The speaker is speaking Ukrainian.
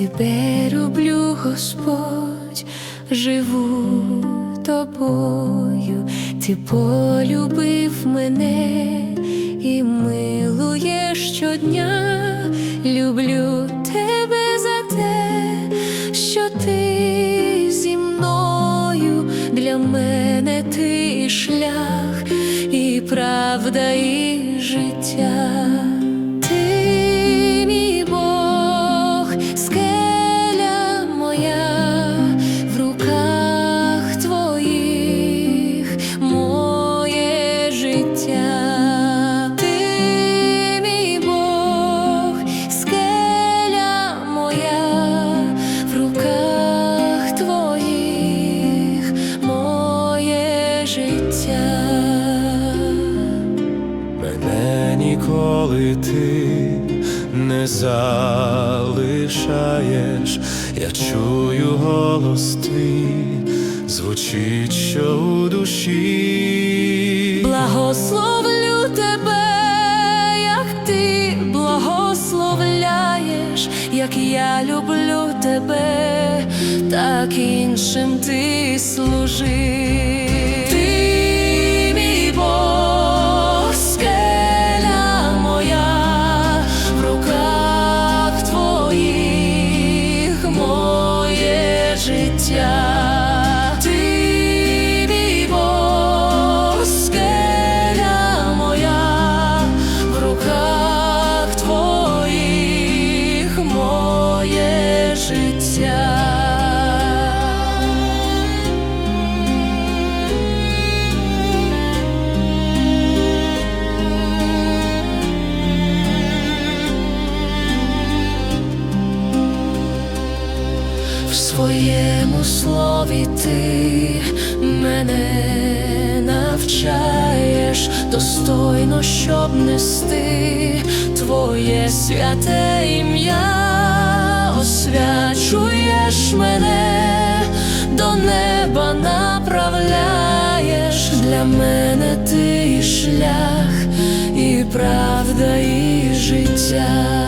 Тебе люблю, Господь, живу тобою, ти полюбив мене і милуєш щодня, люблю тебе за те, що ти зі мною. Для мене ти шлях і правда, і життя. Ніколи ти не залишаєш, я чую голос твій, звучить, що у душі. Благословлю тебе, як ти благословляєш, як я люблю тебе, так іншим ти служи. В своєму слові ти мене навчаєш достойно, щоб нести твоє святе ім'я, освячуєш мене, до неба направляєш для мене ти шлях і правда, і життя.